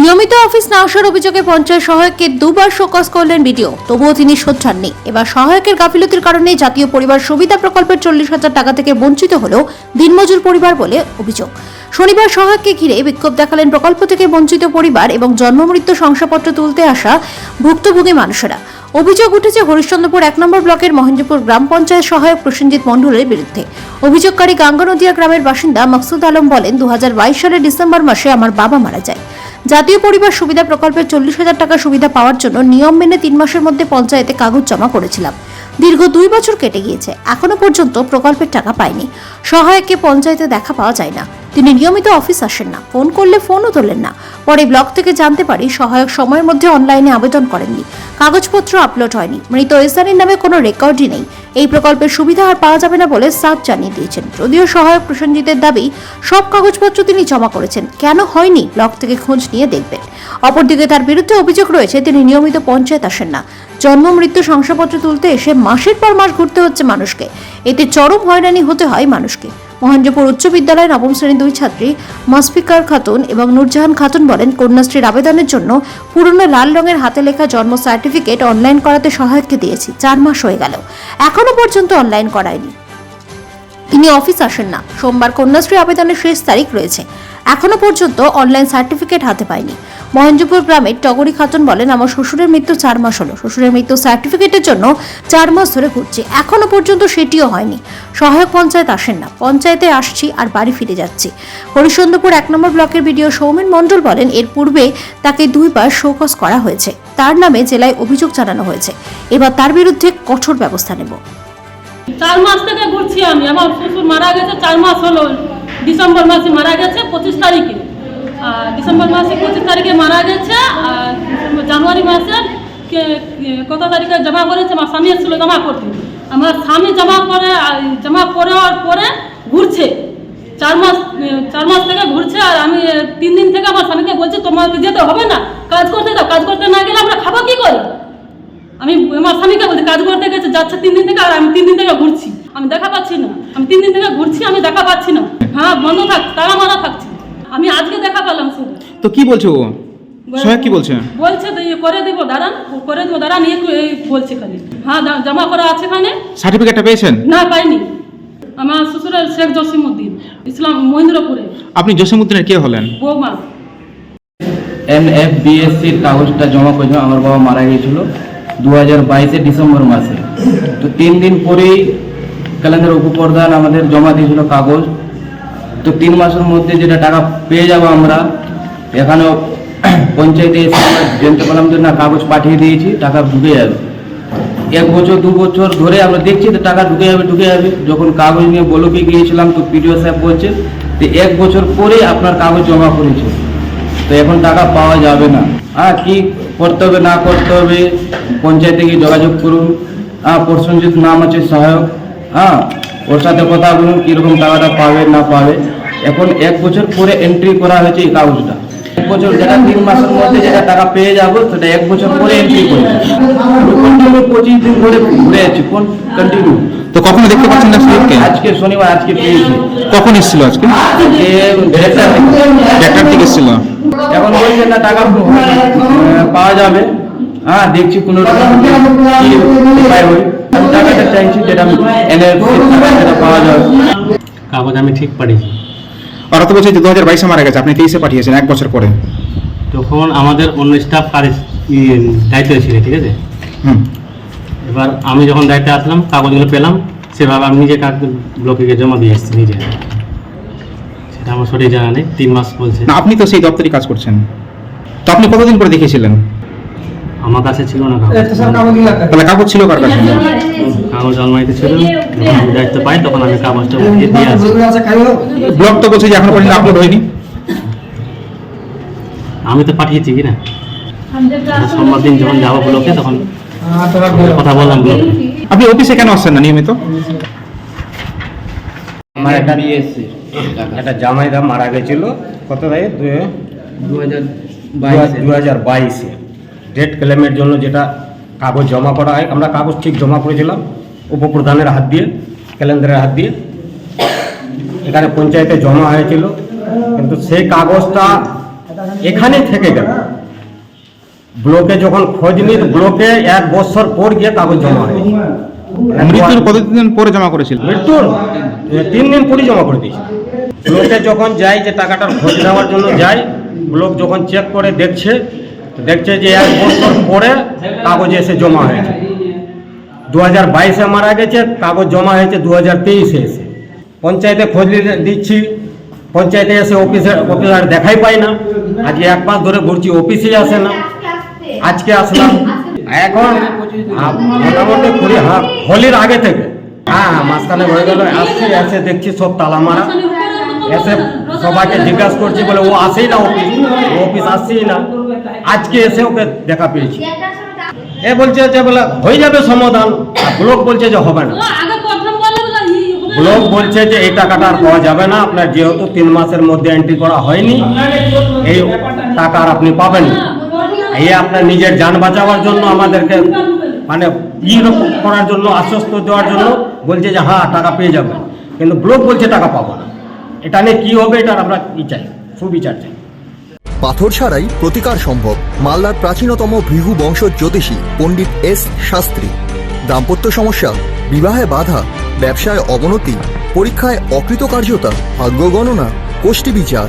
নিয়মিত অফিস না আসার অভিযোগে পঞ্চায়েত সহায়ককে দুবার শোকজ করলেন বিডিও। তবুও তিনি নেই এবার সহায়কের গাফিলতির কারণে জাতীয় পরিবার সুবিধা প্রকল্পের চল্লিশ হাজার টাকা থেকে বঞ্চিত হল দিনমজুর পরিবার বলে অভিযোগ। শনিবার সহায়ককে ঘিরে বিক্ষোভ দেখালেন প্রকল্প থেকে বঞ্চিত পরিবার এবং জন্মমৃত্যু শংসাপত্র তুলতে আসা ভুক্তভোগী মানুষেরা। অভিযোগ উঠেছে হরিশ্চন্দ্রপুর এক নম্বর ব্লকের মহেন্দ্রপুর গ্রাম পঞ্চায়েত সহায়ক প্রসেনজিৎ মণ্ডলের বিরুদ্ধে। অভিযোগকারী গাঙ্গানদিয়া গ্রামের বাসিন্দা মাকসুদ আলম বলেন, দুহাজার বাইশ সালের ডিসেম্বর মাসে আমার বাবা মারা যায়। জাতীয় পরিবার সুবিধা প্রকল্পের চল্লিশ হাজার টাকা সুবিধা পাওয়ার জন্য নিয়ম মেনে তিন মাসের মধ্যে পঞ্চায়েতে কাগজ জমা করেছিলাম। দীর্ঘ দুই বছর কেটে গিয়েছে। এখনও পর্যন্ত প্রকল্পের টাকা পাইনি। সহায়ককে পঞ্চায়েতে দেখা পাওয়া যায় না। তিনি নিয়মিত অফিস আসেন না, ফোন করলে ফোনও তোলেন না। পরে ব্লক থেকে জানতে পারি সহায়ক সময়ের মধ্যে অনলাইনে আবেদন করেননি। কাগজপত্র আপলোড হয়নি। মৃত এসআরের নামে কোনো রেকর্ডই নেই। এই প্রকল্পের সুবিধা আর পাওয়া যাবে না বলে সাফ জানিয়ে দিয়েছেন। যদিও সহায়ক প্রসেনজিতের দাবি, সব কাগজপত্র তিনি জমা করেছেন। কেন হয়নি? ব্লক থেকে খোঁজ নিয়ে দেখবেন। অপরদিকে তার বিরুদ্ধে অভিযোগ রয়েছে, তিনি নিয়মিত পঞ্চায়েত আসেন না। জন্ম, মৃত্যু শংসাপত্র তুলতে এসে মাসের পর মাস ঘুরতে হচ্ছে মানুষকে। এতে চরম হয়রানি হতে হয় মানুষকে। মহেন্দ্রপুর উচ্চ বিদ্যালয়ের নবম শ্রেণির দুই ছাত্রী মাসফিকার খাতুন এবং নুরজাহান খাতুন বলেন, কন্যাশ্রীর আবেদনের জন্য পুরনো লাল রঙের হাতে লেখা জন্ম সার্টিফিকেট অনলাইন করাতে সহায়ককে দিয়েছি। চার মাস হয়ে গেল। এখনও পর্যন্ত অনলাইন করায়নি। তিনি অফিস আসেন না। সোমবার কন্যাশ্রী আবেদনের শেষ তারিখ রয়েছে। এখনও পর্যন্ত অনলাইন সার্টিফিকেট হাতে পায়নি। মহেন্দ্রপুর গ্রামের টগরি খাতুন বলেন, আমার শ্বশুরের মৃত্যু চার মাস হলো। শ্বশুরের মৃত্যু সার্টিফিকেটের জন্য চার মাস ধরে ঘুরছি। এখনও পর্যন্ত সেটিও হয়নি। সহায়ক পঞ্চায়েত আসেন না। পঞ্চায়েতে আসছি আর বাড়ি ফিরে যাচ্ছি। হরিশ্চন্দ্রপুর এক নম্বর ব্লকের বিডিও সৌমেন মণ্ডল বলেন, এর পূর্বে তাকে দুইবার শোকজ করা হয়েছে। তার নামে জেলায় অভিযোগ জানানো হয়েছে। এবার তার বিরুদ্ধে কঠোর ব্যবস্থা নেব। চার মাস থেকে ঘুরছি আমি। আমার শ্বশুর মারা গেছে চার মাস হলো। ডিসেম্বর মাসে মারা গেছে, পঁচিশ তারিখে। ডিসেম্বর মাসে পঁচিশ তারিখে মারা গেছে, আর জানুয়ারি মাসে কত তারিখে জমা করেছে, আমার স্বামী এসেছিল জমা করতে। আমার স্বামী জমা করে জমা করার পরে ঘুরছে। চার মাস চার মাস থেকে ঘুরছে, আর আমি তিন দিন থেকে আমার স্বামীকে বলছি তোমাকে যেতে হবে না। কাজ করতে দাও, কাজ করতে না গেলে আমরা খাব কী করে? আমি আমার স্বামীকে বলছি কাজ করতে গেছে যাচ্ছে তিন দিন থেকে আর আমি তিন দিন থেকে ঘুরছি। আমি দেখা পাচ্ছি না। আমি তিন দিন থেকে ঘুরছি আমি দেখা পাচ্ছি না। হ্যাঁ বন্ধ থাক তারা মারা থাকছে। আমি আজকে দেখা পেলাম শুধু। তো কি বলছে ও? কি বলছে? বলছে তো ইয়ে করে দেবো দাঁড়ান করে দেবো দাঁড়ান এই এই বলছে খালি। হ্যাঁ জমা করা আছে এখানে। সার্টিফিকেটটা পেয়েছেন? না পাইনি। আমার শ্বশুরের শেখ জসিমুদ্দিন ইসলাম মহেন্দ্রপুরে। আপনি জসিমুদ্দিনের কে হলেন? বৌমা। এন এফ বিএসসির কাগজটা জমা করেছিল আমার বাবা মারা গিয়েছিল। দু হাজার ডিসেম্বর মাসে। তো তিন দিন পরেই ক্যালেন্ডার উপপ্রধান আমাদের জমা দিয়েছিল কাগজ। তো তিন মাসের মধ্যে যেটা টাকা পেয়ে যাব আমরা, এখানেও পঞ্চায়েতে এসে জানতে পারলাম যে না, কাগজ পাঠিয়ে দিয়েছি, টাকা ঢুকে যাবে। এক বছর, দু বছর ধরে আমরা দেখছি তো টাকা ঢুকে যাবে ঢুকে যাবে। যখন কাগজ নিয়ে বলকে গিয়েছিলাম, তো পিডিও সাহেব বলছে যে এক বছর পরে আপনার কাগজ জমা করেছে। তো এখন টাকা পাওয়া যাবে না। হ্যাঁ কি করতে হবে, না করতে হবে, পঞ্চায়েতে গিয়ে যোগাযোগ করুন। হ্যাঁ প্রসেনজিৎ নাম আছে, সহায়ক। হ্যাঁ ওর সাথে কথা বলুন, কীরকম টাকাটা পাবে, না পাবে। এখন এক বছর পরে এন্ট্রি করা হয়েছে এই কাগজটা। এক বছর যেটা তিন মাসের মধ্যে যেটা টাকা পেয়ে যাব, সেটা এক বছর পরে এন্ট্রি কন্টিনিউ পঁচিশ দিন ধরে ঘুরে যাচ্ছি কোন কন্টিনিউ তো কখনো দেখতে পাচ্ছেন না সাহেবকে আজকে শনিবার আজকে পেয়েছি কখন এসেছিল আজকে? একটার থেকে। এসেছিল। এখন বলছে না টাকা পাওয়া যাবে। হ্যাঁ দেখছি কোনো রকম উপায় আমি টাকাটা চাইছি যেটা এনে সেটা পাওয়া যাবে। কাগজ আমি ঠিক পাঠিয়েছি। ওরা তো বলছে যে দু হাজার বাইশে মারা গেছে আপনি তেইশে পাঠিয়েছেন এক বছর পরে। তখন আমাদের অন্য স্টাফ কাজ ইয়ে, দায়িত্বে ছিল ঠিক আছে? হুম। এবার আমি যখন দায়িত্বে আসলাম কাগজগুলো পেলাম সেভাবে আমি নিজে কাগজ ব্লকে গিয়ে জমা দিয়ে এসেছি নিজে। সেটা আমার সঠিক জানা নেই তিন মাস বলছে। না আপনি তো সেই দপ্তরে কাজ করছেন। তো আপনি কতদিন পরে দেখিয়েছিলেন? আমার কাছে ছিল না কাগজ। তাহলে কাগজ ছিল কার কাছে? কাগজ আলমারিতে ছিল যখন আমি দায়িত্ব পাই তখন আমি কাগজটা দিয়ে দিয়ে আসি। ব্লক তো বলছে যে এখন পর্যন্ত আপলোড হয়নি। আমি তো পাঠিয়েছি কি না? সোমবার দিন যখন যাব ব্লকে তখন কথা বললাম আপনি অফিসে কেন আসছেন না নিয়মিত? আমার একটা বিএসসি একটা জামাইদা মারা গেছিল কত তারিখ দু হাজার বাইশে। ডেট ক্লেমের জন্য যেটা কাগজ জমা করা হয় আমরা কাগজ ঠিক জমা করেছিলাম উপপ্রধানের হাত দিয়ে ক্যালেন্ডারের হাত দিয়ে। এখানে পঞ্চায়েতে জমা হয়েছিল কিন্তু সেই কাগজটা এখানে থেকে গেল। ব্লকে যখন খোঁজ নি ব্লকে এক বছর পর গিয়ে কাগজ জমা হয়েছে মৃত্যুর কতদিন পরে জমা করেছিল? মৃত্যুর তিন দিন পরই জমা করে দিয়েছে। ব্লকে যখন যাই যে টাকাটার খোঁজ নেওয়ার জন্য যাই ব্লক যখন চেক করে দেখছে দেখছে যে এক বছর পরে কাগজ এসে জমা হয়েছে। দু হাজার বাইশে মারা গেছে কাগজ জমা হয়েছে দু হাজার তেইশে এসে। পঞ্চায়েতে খোঁজ দিচ্ছি পঞ্চায়েতে এসে অফিসে অফিসার দেখাই পাই না। আজকে এক মাস ধরে ঘুরছি অফিসেই আসে না। আজকে আসলাম। এখন মোটামুটি কুড়ি হোলির আগে থেকে। হ্যাঁ মাঝখানে হয়ে গেল, আসছি, এসে দেখছি সব তালা মারা এসে সবাইকে জিজ্ঞাসা করছি, বলে, ও আসেই না অফিস অফিস আসছেই না? আজকে এসে ওকে দেখা পেয়েছি। এ বলছে যে, বলে, হয়ে যাবে সমাধান। ব্লক বলছে যে, হবে না। ব্লক বলছে যে, এই টাকাটা আর পাওয়া যাবে না। আপনার যেহেতু তিন মাসের মধ্যে এন্ট্রি করা হয়নি, এই টাকা আর আপনি পাবেন না। এই আপনার নিজের যান বাঁচাবার জন্য আমাদেরকে মানে ই করার জন্য, আশ্বস্ত দেওয়ার জন্য বলছে যে হ্যাঁ টাকা পেয়ে যাবেন কিন্তু ব্লক বলছে, টাকা পাবো না। এটা নিয়ে কি হবে এটার আমরা কি চাই, সুবিচার চাই। পাথর ছাড়াই প্রতিকার সম্ভব। মালদার প্রাচীনতম ভৃহু বংশ জ্যোতিষী পণ্ডিত এস শাস্ত্রী। দাম্পত্য সমস্যা, বিবাহে বাধা, ব্যবসায় অবনতি, পরীক্ষায় অকৃতকার্যতা, ভাগ্য গণনা গোষ্ঠী বিচার